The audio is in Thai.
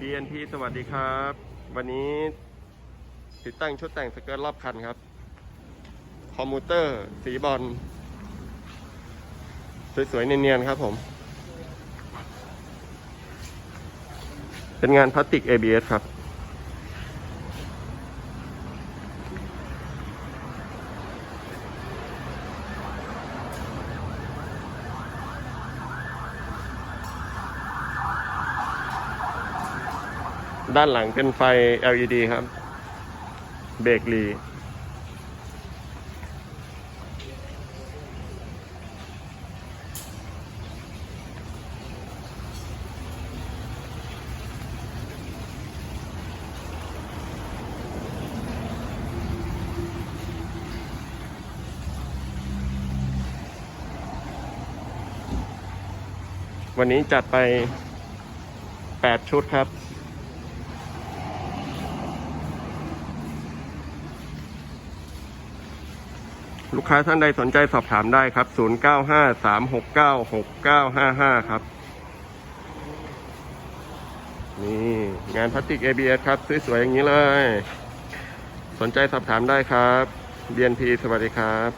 BNP สวัสดีครับ วันนี้ติดตั้งชุดแต่งสเกิร์ตรอบคันครับ คอมมูเตอร์ สีบอล สวยๆ เนียนๆ ครับผม เป็นงานพลาสติก ABS ครับ ด้านหลังเป็นไฟ LED ครับ เบรกลีวันนี้จัดไป 8 ชุดครับ ลูกค้าท่านใดสนใจสอบถามได้ครับ 0953696955 ครับ นี่ งานพลาสติก ABS ครับ สวยๆอย่างนี้เลย สนใจสอบถามได้ครับ BNP สวัสดีครับ